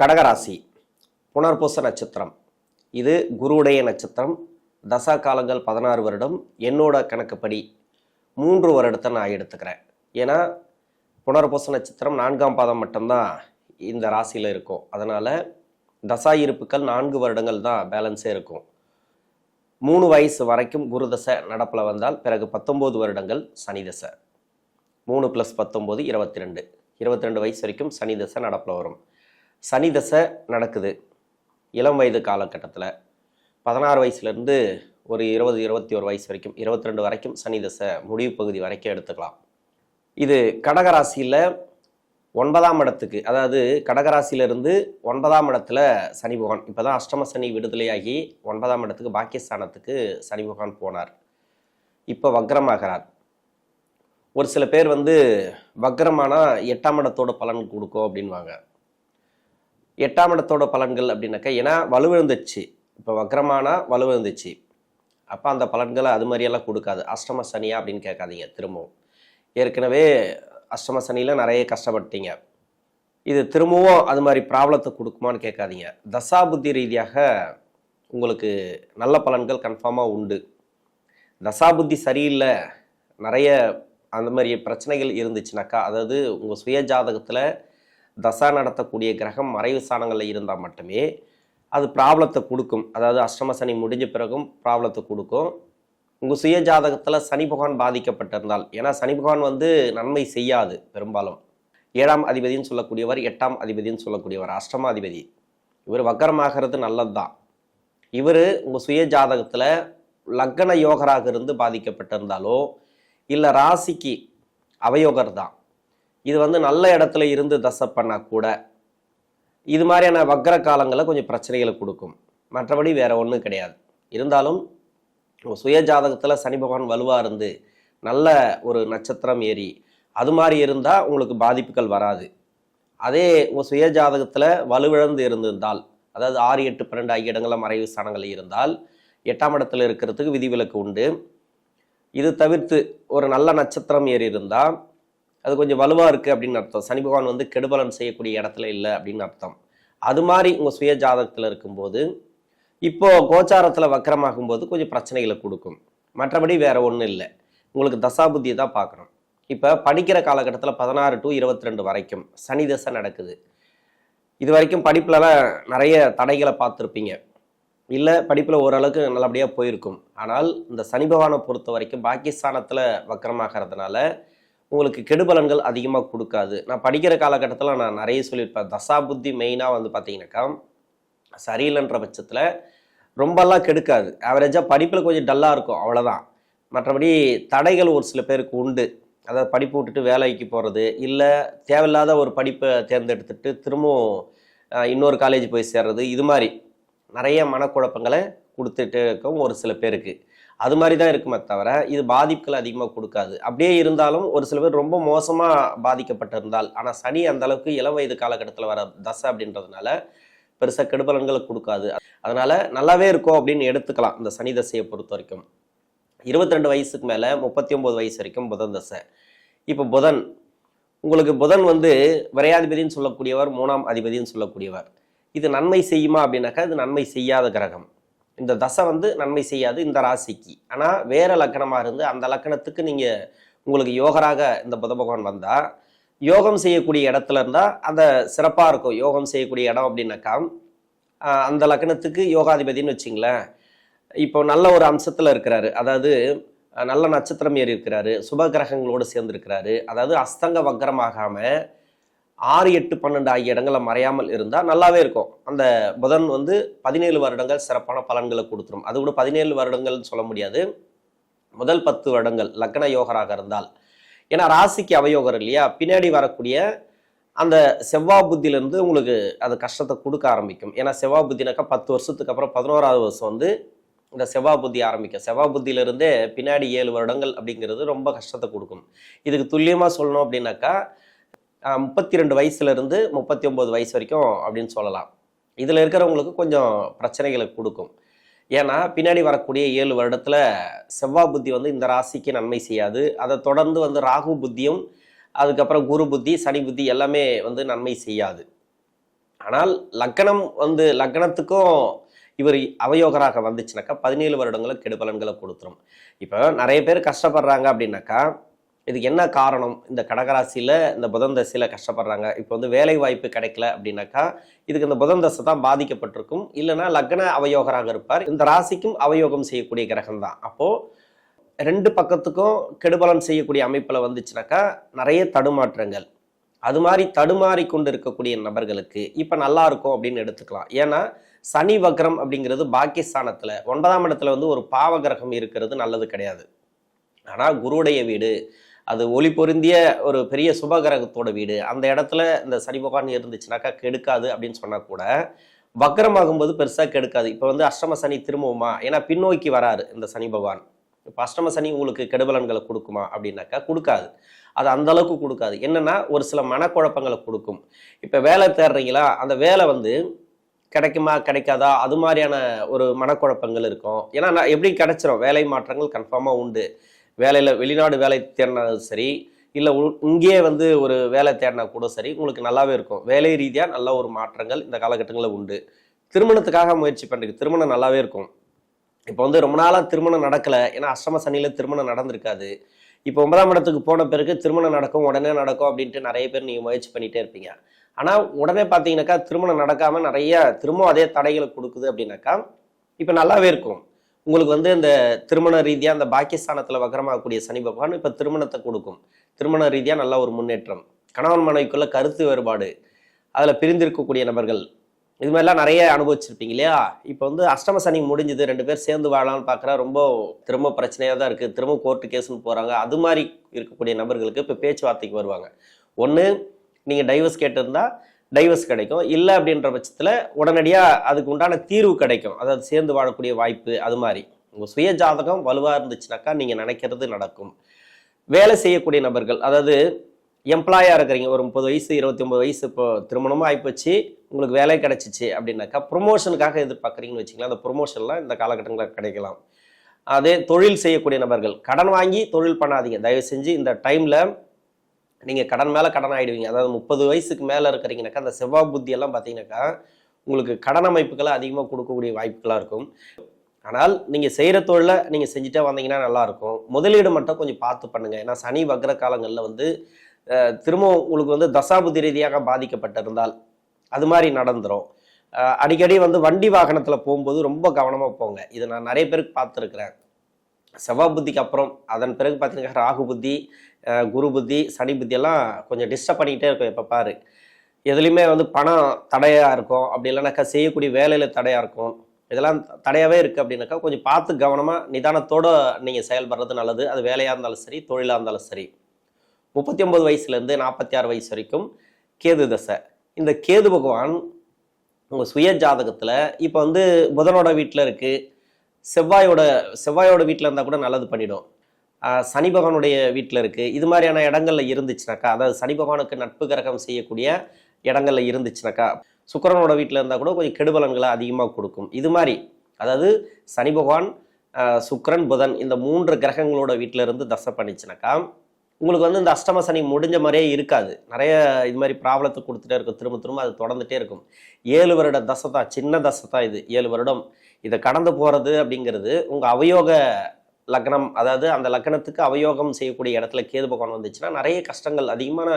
கடகராசி புனர்பூச நட்சத்திரம். இது குருவுடைய நட்சத்திரம். தசா காலங்கள் பதினாறு வருடம். என்னோட கணக்குப்படி மூன்று வருடத்தை நான் எடுத்துக்கிறேன். ஏன்னா புனர்பூச நட்சத்திரம் நான்காம் பாதம் மட்டும்தான் இந்த ராசியில் இருக்கும். அதனால் தசா இருப்புக்கள் நான்கு வருடங்கள் தான் பேலன்ஸே இருக்கும். மூணு வயசு வரைக்கும் குரு தசை நடப்பில் வந்தால் பிறகு பத்தொம்போது வருடங்கள் சனி தசை. மூணு ப்ளஸ் பத்தொம்போது இருபத்தி ரெண்டு. இருபத்தி ரெண்டு வயசு வரைக்கும் சனி தசை நடப்பில் வரும். சனி தசை நடக்குது. இளம் வயது காலகட்டத்தில் பதினாறு வயசுலேருந்து ஒரு இருபது இருபத்தி ஒரு வயசு வரைக்கும் இருபத்தி ரெண்டு வரைக்கும் சனி தசை முடிவு பகுதி வரைக்கும் எடுத்துக்கலாம். இது கடகராசியில் ஒன்பதாம் இடத்துக்கு அதாவது கடகராசியிலிருந்து ஒன்பதாம் இடத்துல சனி பகவான் இப்போ தான் அஷ்டம சனி விடுதலையாகி ஒன்பதாம் இடத்துக்கு பாக்கியஸ்தானத்துக்கு சனி பகவான் போனார். இப்போ வக்ரமாகிறார். ஒரு சில பேர் வந்து வக்ரமானால் எட்டாம் இடத்தோட பலன் கொடுக்கும் அப்படின்வாங்க எட்டாம் இடத்தோட பலன்கள் அப்படின்னாக்கா ஏன்னா வலுவிழந்துச்சு இப்போ வக்ரமானா வலுவிழந்துச்சு அப்போ அந்த பலன்களை அது மாதிரியெல்லாம் கொடுக்காது. அஷ்டம சனியா அப்படின்னு கேட்காதீங்க திரும்பவும். ஏற்கனவே அஷ்டம சனியில் நிறைய கஷ்டப்பட்டீங்க. இது திரும்பவும் அது மாதிரி ப்ராப்ளத்தை கொடுக்குமான்னு கேட்காதீங்க. தசா புத்தி ரீதியாக உங்களுக்கு நல்ல பலன்கள் கன்ஃபார்மாக உண்டு. தசா புத்தி சரியில்லை நிறைய அந்த மாதிரி பிரச்சனைகள் இருந்துச்சுனாக்கா அதாவது உங்கள் சுய ஜாதகத்தில் தசா நடத்தக்கூடிய கிரகம் மறைவு ஸ்தானங்களில் இருந்தால் மட்டுமே அது ப்ராப்ளத்தை கொடுக்கும். அதாவது அஷ்டம சனி முடிஞ்ச பிறகும் ப்ராப்ளத்தை கொடுக்கும். உங்கள் சுய ஜாதகத்தில் சனி பகவான் பாதிக்கப்பட்டிருந்தால் ஏன்னா சனி பகவான் வந்து நன்மை செய்யாது பெரும்பாலும். ஏழாம் அதிபதின்னு சொல்லக்கூடியவர் எட்டாம் அதிபதின்னு சொல்லக்கூடியவர் அஷ்டமாதிபதி இவர் வக்கரமாகிறது நல்லது தான் இவர் உங்கள் சுய ஜாதகத்தில் லக்ன யோகராக இருந்து பாதிக்கப்பட்டிருந்தாலோ இல்லை ராசிக்கு அவயோகர் தான் இது வந்து நல்ல இடத்துல இருந்து தசை பண்ணால் கூட இது மாதிரியான வக்ர காலங்களில் கொஞ்சம் பிரச்சனைகளை கொடுக்கும். மற்றபடி வேற ஒன்றும் கிடையாது. இருந்தாலும் உங்கள் சுய ஜாதகத்தில் சனி பகவான் வலுவாக இருந்து நல்ல ஒரு நட்சத்திரம் ஏறி அது மாதிரி இருந்தால் உங்களுக்கு பாதிப்புகள் வராது. அதே உங்கள் சுய ஜாதகத்தில் வலுவிழந்து இருந்திருந்தால் அதாவது ஆறு எட்டு பன்னெண்டு ஆகிய இடங்களில் மறைவு ஸ்தானங்கள் இருந்தால் எட்டாம் இடத்துல இருக்கிறதுக்கு விதிவிலக்கு உண்டு. இது தவிர்த்து ஒரு நல்ல நட்சத்திரம் ஏறி இருந்தால் அது கொஞ்சம் வலுவாக இருக்குது அப்படின்னு அர்த்தம். சனி பகவான் வந்து கெடுபலன் செய்யக்கூடிய இடத்துல இல்லை அப்படின்னு அர்த்தம். அது மாதிரி உங்கள் சுய ஜாதகத்தில் இருக்கும்போது இப்போது கோச்சாரத்தில் வக்கரமாகும் போது கொஞ்சம் பிரச்சனைகளை கொடுக்கும். மற்றபடி வேறு ஒன்றும் இல்லை. உங்களுக்கு தசாபுத்தியை தான் பார்க்கணும். இப்போ படிக்கிற காலகட்டத்தில் பதினாறு டு இருபத்தி ரெண்டு வரைக்கும் சனி தசை நடக்குது. இது வரைக்கும் படிப்புலலாம் நிறைய தடைகளை பார்த்துருப்பீங்க. இல்லை படிப்பில் ஓரளவுக்கு நல்லபடியாக போயிருக்கும். ஆனால் இந்த சனி பகவானை பொறுத்த வரைக்கும் பாகிஸ்தானத்தில் வக்கரமாகிறதுனால உங்களுக்கு கெடுபலன்கள் அதிகமாக கொடுக்காது. நான் படிக்கிற காலகட்டத்தில் நான் நிறைய சொல்லியிருப்பேன். தசா புத்தி மெயினாக வந்து பார்த்தீங்கன்னாக்கா சரியில்லைன்ற பட்சத்தில் ரொம்பலாம் கெடுக்காது. ஆவரேஜாக படிப்பில் கொஞ்சம் டல்லாக இருக்கும். அவ்வளோதான் மற்றபடி தடைகள் ஒரு சில பேருக்கு உண்டு. அதாவது படிப்பு விட்டுட்டு வேலைக்கு போகிறது இல்லை தேவையில்லாத ஒரு படிப்பை தேர்ந்தெடுத்துட்டு திரும்பவும் இன்னொரு காலேஜ் போய் சேர்றது இது மாதிரி நிறைய மனக்குழப்பங்களை கொடுத்துட்டு இருக்கும் ஒரு சில பேருக்கு. அது மாதிரி தான் இருக்குமே தவிர இது பாதிப்புகள் அதிகமாக கொடுக்காது. அப்படியே இருந்தாலும் ஒரு சில பேர் ரொம்ப மோசமாக பாதிக்கப்பட்டிருந்தால் ஆனால் சனி அந்த அளவுக்கு இளம் வயது காலகட்டத்தில் வர தசை அப்படின்றதுனால பெருசாக கெடுபலன்களை கொடுக்காது. அதனால நல்லாவே இருக்கும் அப்படின்னு எடுத்துக்கலாம் இந்த சனி தசையை பொறுத்த வரைக்கும். இருபத்தி ரெண்டு வயசுக்கு மேலே முப்பத்தி ஒம்பது வயசு வரைக்கும் புதன் தசை. இப்போ புதன் உங்களுக்கு புதன் வந்து விரையாதிபதினு சொல்லக்கூடியவர் மூணாம் அதிபதின்னு சொல்லக்கூடியவர். இது நன்மை செய்யுமா அப்படின்னாக்கா இது நன்மை செய்யாத கிரகம். இந்த தசை வந்து நன்மை செய்யாது இந்த ராசிக்கு. ஆனால் வேற லக்கணமாக இருந்து அந்த லக்கணத்துக்கு நீங்கள் உங்களுக்கு யோகராக இந்த புத பகவான் வந்தால் யோகம் செய்யக்கூடிய இடத்துல இருந்தால் அந்த சிறப்பாக இருக்கும். யோகம் செய்யக்கூடிய இடம் அப்படின்னாக்கா அந்த லக்கணத்துக்கு யோகாதிபதின்னு வச்சிங்களேன். இப்போ நல்ல ஒரு அம்சத்தில் இருக்கிறாரு. அதாவது நல்ல நட்சத்திரம் ஏறி இருக்கிறாரு. சுப கிரகங்களோடு சேர்ந்துருக்கிறாரு. அதாவது அஸ்தங்க வக்கரமாகாமல் ஆறு எட்டு பன்னெண்டு ஆகிய இடங்களில் மறையாமல் இருந்தால் நல்லாவே இருக்கும். அந்த புதன் வந்து பதினேழு வருடங்கள் சிறப்பான பலன்களை கொடுத்துரும். அது கூட பதினேழு வருடங்கள்னு சொல்ல முடியாது. முதல் பத்து வருடங்கள் லக்ன யோகராக இருந்தால். ஏன்னா ராசிக்கு அவயோகர் இல்லையா? பின்னாடி வரக்கூடிய அந்த செவ்வாய் புத்தியிலேருந்து உங்களுக்கு அது கஷ்டத்தை கொடுக்க ஆரம்பிக்கும். ஏன்னா செவ்வாய் புத்தினாக்கா பத்து வருஷத்துக்கு அப்புறம் பதினோராவது வருஷம் வந்து இந்த செவ்வாய் புத்தி ஆரம்பிக்கும். செவ்வாய் புத்தியிலிருந்தே பின்னாடி ஏழு வருடங்கள் அப்படிங்கிறது ரொம்ப கஷ்டத்தை கொடுக்கும். இதுக்கு துல்லியமாக சொல்லணும் அப்படின்னாக்கா முப்பத்தி ரெண்டு வயசுலேருந்து முப்பத்தி ஒம்பது வயசு வரைக்கும் அப்படின்னு சொல்லலாம். இதில் இருக்கிறவங்களுக்கு கொஞ்சம் பிரச்சனைகளை கொடுக்கும். ஏன்னா பின்னாடி வரக்கூடிய ஏழு வருடத்தில் செவ்வாய் புத்தி வந்து இந்த ராசிக்கு நன்மை செய்யாது. அதை தொடர்ந்து வந்து ராகு புத்தியும் அதுக்கப்புறம் குரு புத்தி சனி புத்தி எல்லாமே வந்து நன்மை செய்யாது. ஆனால் லக்னம் வந்து லக்னத்துக்கும் இவர் அவயோகராக வந்துச்சுனாக்கா பதினேழு வருடங்களுக்கு கெடுபலன்களை கொடுத்துரும். இப்போ நிறைய பேர் கஷ்டப்படுறாங்க அப்படின்னாக்கா இதுக்கு என்ன காரணம்? இந்த கடகராசியில் இந்த புதன் தசையில் கஷ்டப்படுறாங்க. இப்போ வந்து வேலை வாய்ப்பு கிடைக்கல அப்படின்னாக்கா இதுக்கு இந்த புதன் தசை தான் பாதிக்கப்பட்டிருக்கும். இல்லைன்னா லக்ன அவயோகராக இருப்பார். இந்த ராசிக்கும் அவயோகம் செய்யக்கூடிய கிரகம் தான். அப்போது ரெண்டு பக்கத்துக்கும் கெடுபலம் செய்யக்கூடிய அமைப்பில் வந்துச்சுனாக்கா நிறைய தடுமாற்றங்கள். அது மாதிரி தடுமாறி கொண்டு இருக்கக்கூடிய நபர்களுக்கு இப்போ நல்லா இருக்கும் அப்படின்னு எடுத்துக்கலாம். ஏன்னா சனி வக்ரம் அப்படிங்கிறது பாக்கியஸ்தானத்தில் ஒன்பதாம் இடத்துல வந்து ஒரு பாவ கிரகம் இருக்கிறது நல்லது கிடையாது. ஆனால் குருவுடைய வீடு அது ஒளி பொருந்திய ஒரு பெரிய சுபகிரகத்தோட வீடு. அந்த இடத்துல இந்த சனி பகவான் இருந்துச்சுனாக்கா கெடுக்காது அப்படின்னு சொன்னால் கூட வக்கரமாகும்போது பெருசாக கெடுக்காது. இப்போ வந்து அஷ்டம சனி திரும்பவுமா? ஏன்னா பின்னோக்கி வராரு இந்த சனி பகவான். இப்போ அஷ்டம சனி உங்களுக்கு கெடுபலன்களை கொடுக்குமா அப்படின்னாக்கா கொடுக்காது. அது அந்த அளவுக்கு கொடுக்காது. என்னென்னா ஒரு சில மனக்குழப்பங்களை கொடுக்கும். இப்போ வேலை தேடுறீங்களா? அந்த வேலை வந்து கிடைக்குமா? கிடைக்காதா? அது மாதிரியான ஒரு மனக்குழப்பங்கள் இருக்கும். ஏன்னா நான் எப்படி கிடைச்சிரும்? வேலை மாற்றங்கள் கன்ஃபார்மாக உண்டு. வேலையில் வெளிநாடு வேலை தேடினாலும் சரி இல்லை இங்கேயே வந்து ஒரு வேலை தேடினா கூட சரி உங்களுக்கு நல்லாவே இருக்கும். வேலை ரீதியாக நல்ல ஒரு மாற்றங்கள் இந்த காலகட்டங்களில் உண்டு. திருமணத்துக்காக முயற்சி பண்ணுறதுக்கு திருமணம் நல்லாவே இருக்கும். இப்போ வந்து ரொம்ப நாளாக திருமணம் நடக்கலை ஏன்னா அஷ்டம சனியில் திருமணம் நடந்திருக்காது. இப்போ ஒன்பதாம் இடத்துக்கு போன பிறகு திருமணம் நடக்கும் உடனே நடக்கும் அப்படின்ட்டு நிறைய பேர் நீங்கள் முயற்சி பண்ணிகிட்டே இருப்பீங்க. ஆனால் உடனே பார்த்தீங்கன்னாக்கா திருமணம் நடக்காமல் நிறைய திரும்ப அதே தடைகளை கொடுக்குது அப்படின்னாக்கா இப்போ நல்லாவே இருக்கும். உங்களுக்கு வந்து இந்த திருமண ரீதியாக அந்த பாக்கியஸ்தானத்தில் வக்கரமாகக்கூடிய சனி பகவான் இப்போ திருமணத்தை கொடுக்கும். திருமண ரீதியாக நல்ல ஒரு முன்னேற்றம். கணவன் மனைவிக்குள்ள கருத்து வேறுபாடு. அதில் பிரிந்திருக்கக்கூடிய நபர்கள். இது மாதிரிலாம் நிறைய அனுபவிச்சிருப்பீங்க இல்லையா? இப்போ வந்து அஷ்டம சனி முடிஞ்சது ரெண்டு பேர் சேர்ந்து வாழலாம்னு பார்க்குறா ரொம்ப திரும்ப பிரச்சனையாக தான் இருக்குது திரும்ப கோர்ட்டு கேஸ்னு போகிறாங்க அது மாதிரி இருக்கக்கூடிய நபர்களுக்கு இப்போ பேச்சுவார்த்தைக்கு வருவாங்க. ஒன்று நீங்கள் டைவர்ஸ் கேட்டிருந்தா டைவர்ஸ் கிடைக்கும். இல்லை அப்படின்ற பட்சத்தில் உடனடியாக அதுக்கு உண்டான தீர்வு கிடைக்கும். அதாவது சேர்ந்து வாழக்கூடிய வாய்ப்பு அது மாதிரி. உங்கள் சுய ஜாதகம் வலுவாக இருந்துச்சுனாக்கா நீங்கள் நினைக்கிறது நடக்கும். வேலை செய்யக்கூடிய நபர்கள் அதாவது எம்ப்ளாயாக இருக்கிறீங்க. ஒரு முப்பது வயசு இருபத்தி ஒம்பது வயசு இப்போ திருமணமாக ஆகிப்போச்சு உங்களுக்கு வேலை கிடச்சிச்சு அப்படின்னாக்கா ப்ரொமோஷனுக்காக எதிர்பார்க்குறீங்கன்னு வச்சுக்கலாம் அந்த ப்ரொமோஷன்லாம் இந்த காலகட்டங்களில் கிடைக்கலாம். அதே தொழில் செய்யக்கூடிய நபர்கள் கடன் வாங்கி தொழில் பண்ணாதீங்க. தயவு செஞ்சு இந்த டைமில் நீங்கள் கடன் மேலே கடன் ஆகிடுவீங்க அதாவது முப்பது வயசுக்கு மேலே இருக்கிறீங்கனாக்கா அந்த செவ்வாய் புத்தியெல்லாம் பார்த்தீங்கன்னாக்கா உங்களுக்கு கடன் அமைப்புகளை அதிகமாக கொடுக்கக்கூடிய வாய்ப்புகளாக இருக்கும். ஆனால் நீங்கள் செய்கிற தொழிலை நீங்கள் செஞ்சுட்டே வந்தீங்கன்னா நல்லாயிருக்கும் முதலீடு மட்டும் கொஞ்சம் பார்த்து பண்ணுங்கள் ஏன்னா சனி வக்ர காலங்களில் வந்து திரும்பவும் உங்களுக்கு வந்து தசாபுத்தி ரீதியாக பாதிக்கப்பட்டிருந்தால் அது மாதிரி நடந்துடும் அடிக்கடி வந்து வண்டி வாகனத்தில் போகும்போது ரொம்ப கவனமாக போங்க. இதை நான் நிறைய பேருக்கு பார்த்துருக்குறேன். செவ்வாய் புத்திக்கு அப்புறம் அதன் பிறகு பார்த்தீங்கன்னா ராகு புத்தி குரு புத்தி சனி புத்தி எல்லாம் கொஞ்சம் டிஸ்டர்ப் பண்ணிக்கிட்டே இருக்கும் எப்போ பாரு. எதுலேயுமே வந்து பணம் தடையாக இருக்கும். அப்படி இல்லைனாக்கா செய்யக்கூடிய வேலையில் தடையாக இருக்கும். இதெல்லாம் தடையாகவே இருக்குது அப்படின்னாக்கா கொஞ்சம் பார்த்து கவனமாக நிதானத்தோடு நீங்கள் செயல்படுறது நல்லது. அது வேலையாக இருந்தாலும் சரி தொழிலாக இருந்தாலும் சரி. முப்பத்தி ஒம்பது வயசுலேருந்து நாற்பத்தி ஆறு வயசு வரைக்கும் கேது தசை. இந்த கேது பகவான் உங்கள் சுய ஜாதகத்தில் இப்போ வந்து புதனோட வீட்டில் இருக்குது செவ்வாயோட செவ்வாயோட வீட்டில் இருந்தால் கூட நல்லது பண்ணிடும். சனி பகவானுடைய வீட்டில் இருக்குது இது மாதிரியான இடங்கள்ல இருந்துச்சுனாக்கா அதாவது சனி பகவானுக்கு நட்பு கிரகம் செய்யக்கூடிய இடங்கள்ல இருந்துச்சுனாக்கா சுக்கரனோட வீட்டில் இருந்தால் கூட கொஞ்சம் கெடுபலன்களை அதிகமாக கொடுக்கும். இது மாதிரி அதாவது சனி பகவான் சுக்கரன் புதன் இந்த மூன்று கிரகங்களோட வீட்டில் இருந்து தசை பண்ணிச்சுனாக்கா உங்களுக்கு வந்து இந்த அஷ்டம சனி முடிஞ்ச மாதிரியே இருக்காது. நிறைய இது மாதிரி ப்ராப்ளத்தை கொடுத்துட்டே இருக்கும். திரும்ப திரும்ப அது தொடர்ந்துட்டே இருக்கும். ஏழு வருட தசை தான் சின்ன தசை தான் இது. ஏழு வருடம். இதை கடந்து போகிறது அப்படிங்கிறது உங்கள் அவயோக லக்னம் அதாவது அந்த லக்னத்துக்கு அவயோகம் செய்யக்கூடிய இடத்துல கேது பகவான் வந்துச்சுன்னா நிறைய கஷ்டங்கள் அதிகமான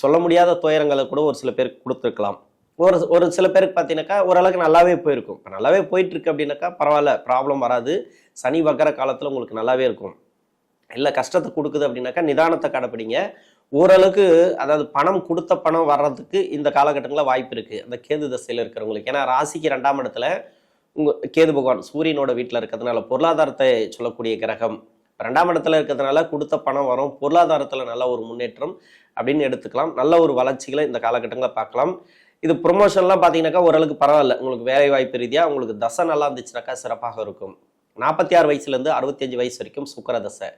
சொல்ல முடியாத துயரங்களை கூட ஒரு சில பேருக்கு கொடுத்துருக்கலாம். ஒரு ஒரு சில பேருக்கு பார்த்தீங்கன்னாக்கா ஓரளவுக்கு நல்லாவே போயிருக்கும். இப்போ நல்லாவே போயிட்டுருக்கு அப்படின்னாக்கா பரவாயில்ல ப்ராப்ளம் வராது. சனி வக்கர காலத்தில் உங்களுக்கு நல்லாவே இருக்கும். இல்லை கஷ்டத்தை கொடுக்குது அப்படின்னாக்கா நிதானத்தை கடைப்பிடிங்க ஓரளவுக்கு அதாவது பணம் கொடுத்த பணம் வர்றதுக்கு இந்த காலகட்டங்களில் வாய்ப்பு இருக்குது அந்த கேது தசையில் இருக்கிறவங்களுக்கு. ஏன்னா ராசிக்கு ரெண்டாம் இடத்துல உங்கள் கேது பகவான் சூரியனோட வீட்டில் இருக்கிறதுனால பொருளாதாரத்தை சொல்லக்கூடிய கிரகம் ரெண்டாம் இடத்துல இருக்கிறதுனால கொடுத்த பணம் வரும். பொருளாதாரத்தில் நல்ல ஒரு முன்னேற்றம் அப்படின்னு எடுத்துக்கலாம். நல்ல ஒரு வளர்ச்சிகளை இந்த காலகட்டங்களில் பார்க்கலாம். இது ப்ரொமோஷன்லாம் பார்த்தீங்கன்னாக்கா ஓரளவுக்கு பரவாயில்ல. உங்களுக்கு வேலை வாய்ப்பு ரீதியாக உங்களுக்கு தசை நல்லா இருந்துச்சுனாக்கா சிறப்பாக இருக்கும். நாற்பத்தி ஆறு வயசுலேருந்து அறுபத்தஞ்சு வயசு வரைக்கும் சுக்கர தசை.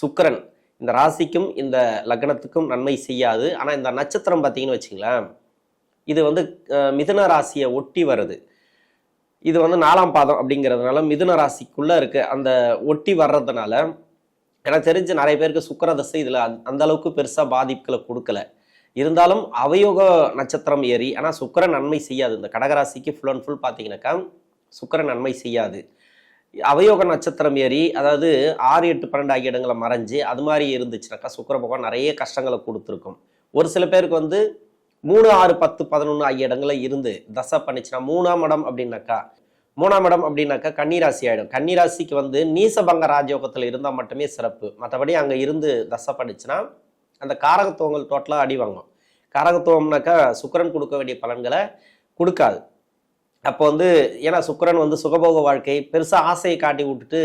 சுக்கரன் இந்த ராசிக்கும் இந்த லக்னத்துக்கும் நன்மை செய்யாது. ஆனால் இந்த நட்சத்திரம் பார்த்தீங்கன்னு வச்சுங்களேன் இது வந்து மிதுன ராசியை ஒட்டி வருது. இது வந்து நாலாம் பாதம் அப்படிங்கிறதுனால மிதுன ராசிக்குள்ள இருக்கு. அந்த ஒட்டி வர்றதுனால எனக்கு தெரிஞ்சு நிறைய பேருக்கு சுக்கிர தசை இதில் அந்த அளவுக்கு பெருசாக பாதிப்புகளை கொடுக்கல. இருந்தாலும் அவயோக நட்சத்திரம் ஏறி ஆனால் சுக்கரன் நன்மை செய்யாது. இந்த கடகராசிக்கு ஃபுல் அண்ட் ஃபுல் பார்த்தீங்கன்னாக்கா சுக்கரன் நன்மை செய்யாது. அவயோக நட்சத்திரம் ஏறி அதாவது ஆறு எட்டு பன்னெண்டு ஆகிய இடங்களை மறைஞ்சு அது மாதிரி இருந்துச்சுனாக்கா சுக்கர பகவான் நிறைய கஷ்டங்களை கொடுத்துருக்கும். ஒரு சில பேருக்கு வந்து மூணு ஆறு பத்து பதினொன்று ஆகிய இடங்கள்ல இருந்து தசை பண்ணிச்சுன்னா மூணாம் இடம் அப்படின்னாக்கா மூணாம் இடம் அப்படின்னாக்கா கன்னிராசி ஆகிடும் கன்னிராசிக்கு வந்து நீசபங்க ராஜயோகத்தில் இருந்தால் மட்டுமே சிறப்பு. மற்றபடி அங்கே இருந்து தசை பண்ணிச்சுன்னா அந்த காரகத்துவங்கள் டோட்டலாக அடி வாங்கும். காரகத்துவம்னாக்கா சுக்கிரன் கொடுக்க வேண்டிய பலன்களை கொடுக்காது. அப்போ வந்து ஏன்னா சுக்கரன் வந்து சுகபோக வாழ்க்கை பெருசாக ஆசையை காட்டி விட்டுட்டு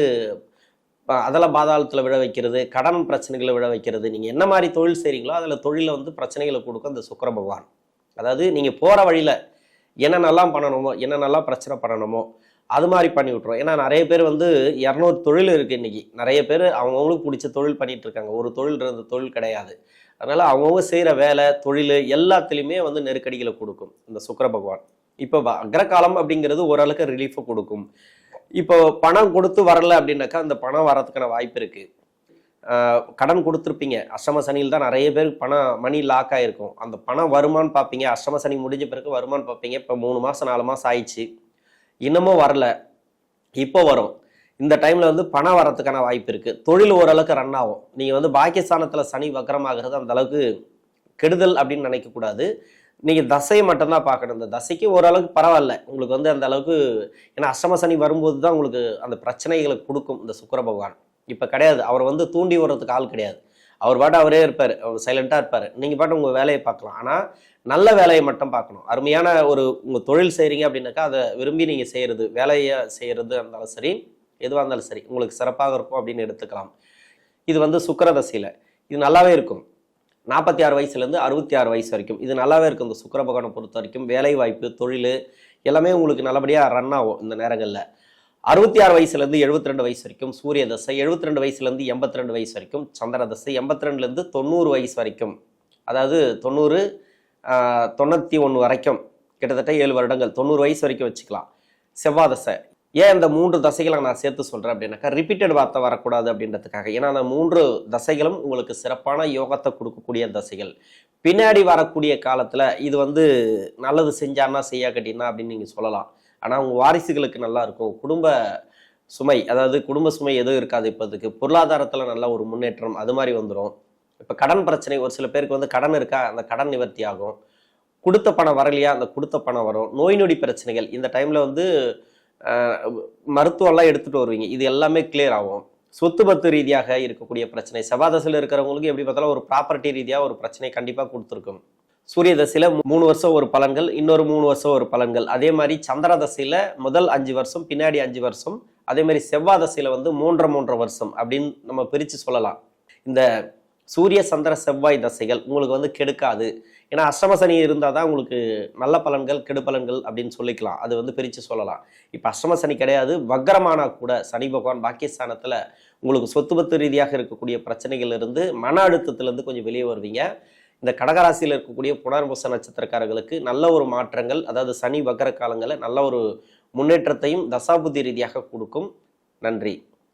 இப்போ அதெல்லாம் பாதாளத்தில் விழ வைக்கிறது கடன் பிரச்சனைகளை விழ வைக்கிறது நீங்கள் என்ன மாதிரி தொழில் செய்கிறீங்களோ அதில் தொழிலில் வந்து பிரச்சனைகளை கொடுக்கும் அந்த சுக்கிர பகவான். அதாவது நீங்கள் போகிற வழியில் என்னென்னலாம் பண்ணணுமோ என்னென்னலாம் பிரச்சனை பண்ணணுமோ அது மாதிரி பண்ணி விட்ருவோம் ஏன்னா நிறைய பேர் வந்து இரநூறு தொழில் இருக்குது இன்றைக்கி நிறைய பேர் அவங்கவுங்களுக்கு பிடிச்ச தொழில் பண்ணிகிட்டு இருக்காங்க. ஒரு தொழில் இருந்த தொழில் கிடையாது. அதனால் அவங்கவுங்க செய்கிற வேலை தொழில் எல்லாத்துலேயுமே வந்து நெருக்கடிகளை கொடுக்கும் இந்த சுக்கிர பகவான். இப்போ அக்ரகாலம் அப்படிங்கிறது ஓரளவுக்கு ரிலீஃபை கொடுக்கும். இப்போ பணம் கொடுத்து வரல அப்படின்னாக்கா அந்த பணம் வரதுக்கான வாய்ப்பு இருக்கு. கடன் கொடுத்துருப்பீங்க. அஷ்டம சனியில் தான் நிறைய பேருக்கு பணம் மணி லாக் ஆகிருக்கும் அந்த பணம் வருமானு பார்ப்பீங்க. அஷ்டம சனி முடிஞ்ச பிறகு வருமான்னு பார்ப்பீங்க. இப்போ மூணு மாதம் நாலு மாதம் ஆயிடுச்சு. இன்னமும் வரல. இப்போ வரும். இந்த டைமில் வந்து பணம் வரதுக்கான வாய்ப்பு இருக்குது தொழில் ஓரளவுக்கு ரன் ஆகும். நீங்கள் வந்து பாக்கியஸ்தானத்தில் சனி வக்கரமாகிறது அந்த அளவுக்கு கெடுதல் அப்படின்னு நினைக்கக்கூடாது. நீங்கள் நீங்க தசையை மட்டும்தான் பார்க்கணும். இந்த தசைக்கு ஓரளவுக்கு பரவாயில்ல. உங்களுக்கு வந்து அந்த அளவுக்கு ஏன்னா அஷ்டம சனி வரும்போது தான் உங்களுக்கு அந்த பிரச்சனைகளை கொடுக்கும் இந்த சுக்கிர பகவான். இப்போ கிடையாது. அவர் வந்து தூண்டி விடுறதுக்கு ஆள் கிடையாது. அவர் பாட்டு அவரே இருப்பார். அவர் சைலண்டாக இருப்பார். நீங்கள் பாட்டு உங்கள் வேலையை பார்க்கலாம். ஆனால் நல்ல வேலையை மட்டும் பார்க்கணும். அருமையான ஒரு உங்கள் தொழில் செய்கிறீங்க அப்படின்னாக்கா அதை விரும்பி நீங்கள் செய்கிறது வேலையை செய்கிறது இருந்தாலும் சரி எதுவாக இருந்தாலும் சரி உங்களுக்கு சிறப்பாக இருக்கும் அப்படின்னு எடுத்துக்கலாம். இது வந்து சுக்கிர தசையில். இது நல்லாவே இருக்கும். நாற்பத்தி ஆறு வயசுலேருந்து அறுபத்தி ஆறு வயசு வரைக்கும். இது நல்லாவே இருக்கும். இந்த சுக்கர பகவானை பொறுத்த வரைக்கும் வேலை வாய்ப்பு தொழில் எல்லாமே உங்களுக்கு நல்லபடியாக ரன் ஆகும் இந்த நேரங்களில். அறுபத்தி ஆறு வயசுலேருந்து எழுபத்தி ரெண்டு வயசு வரைக்கும் சூரிய தசை எழுபத்தி ரெண்டு வயசுலேருந்து எண்பத்தி ரெண்டு வயசு வரைக்கும் சந்திர தசை எண்பத்தி ரெண்டுலேருந்து தொண்ணூறு வயசு வரைக்கும். அதாவது தொண்ணூறு தொண்ணூற்றி ஒன்று வரைக்கும். கிட்டத்தட்ட ஏழு வருடங்கள். தொண்ணூறு வயசு வரைக்கும் வச்சுக்கலாம். செவ்வாதசை ஏன் இந்த மூன்று தசைகளை நான் சேர்த்து சொல்கிறேன் அப்படின்னாக்கா ரிப்பீட்டட் வார்த்தை வரக்கூடாது அப்படின்றதுக்காக. ஏன்னா அந்த மூன்று தசைகளும் உங்களுக்கு சிறப்பான யோகத்தை கொடுக்கக்கூடிய தசைகள். பின்னாடி வரக்கூடிய காலத்தில் இது வந்து நல்லது செஞ்சான்னா செய்யா கட்டினா அப்படின்னு நீங்கள் சொல்லலாம். ஆனால் உங்கள் வாரிசுகளுக்கு நல்லா இருக்கும். குடும்ப சுமை அதாவது குடும்ப சுமை எதுவும் இருக்காது இப்போதுக்கு. பொருளாதாரத்தில் நல்ல ஒரு முன்னேற்றம் அது மாதிரி வந்துடும் இப்போ கடன் பிரச்சனை ஒரு சில பேருக்கு வந்து கடன் இருக்கா அந்த கடன் நிவர்த்தி ஆகும். கொடுத்த பணம் வரலையா அந்த கொடுத்த பணம் வரும். நோய் நொடி பிரச்சனைகள் இந்த டைமில் வந்து மருத்துவம்லாம் எடுத்துகிட்டு வருவீங்க. இது எல்லாமே கிளியர் ஆகும். சொத்து பத்து ரீதியாக இருக்கக்கூடிய பிரச்சனை செவ்வாதசில் இருக்கிறவங்களுக்கு எப்படி பார்த்தாலும் ஒரு ப்ராப்பர்ட்டி ரீதியாக ஒரு பிரச்சனை கண்டிப்பாக கொடுத்துருக்கும். சூரிய தசையில் மூணு வருஷம் ஒரு பலன்கள் இன்னொரு மூணு வருஷம் ஒரு பலன்கள். அதே மாதிரி சந்திர தசையில் முதல் அஞ்சு வருஷம் பின்னாடி அஞ்சு வருஷம் அதே மாதிரி செவ்வாய் வந்து மூன்றரை மூன்றரை வருஷம் அப்படின்னு நம்ம பிரித்து சொல்லலாம். இந்த சூரிய சந்திர செவ்வாய் தசைகள் உங்களுக்கு வந்து கெடுக்காது. ஏன்னா அஷ்டம சனி இருந்தால் தான் உங்களுக்கு நல்ல பலன்கள் கெடு பலன்கள் அப்படின்னு சொல்லிக்கலாம். அது வந்து பிரித்து சொல்லலாம். இப்போ அஷ்டம சனி கிடையாது. வக்கரமானா கூட சனி பகவான் பாக்கியஸ்தானத்தில் உங்களுக்கு சொத்து பத்து ரீதியாக இருக்கக்கூடிய பிரச்சனைகள் இருந்து மன அழுத்தத்திலேருந்து கொஞ்சம் வெளியே வருவீங்க. இந்த கடகராசியில் இருக்கக்கூடிய புனர்பூச நட்சத்திரக்காரர்களுக்கு நல்ல ஒரு மாற்றங்கள் அதாவது சனி வக்கர காலங்களில் நல்ல ஒரு முன்னேற்றத்தையும் தசாபுத்தி ரீதியாக கொடுக்கும். நன்றி.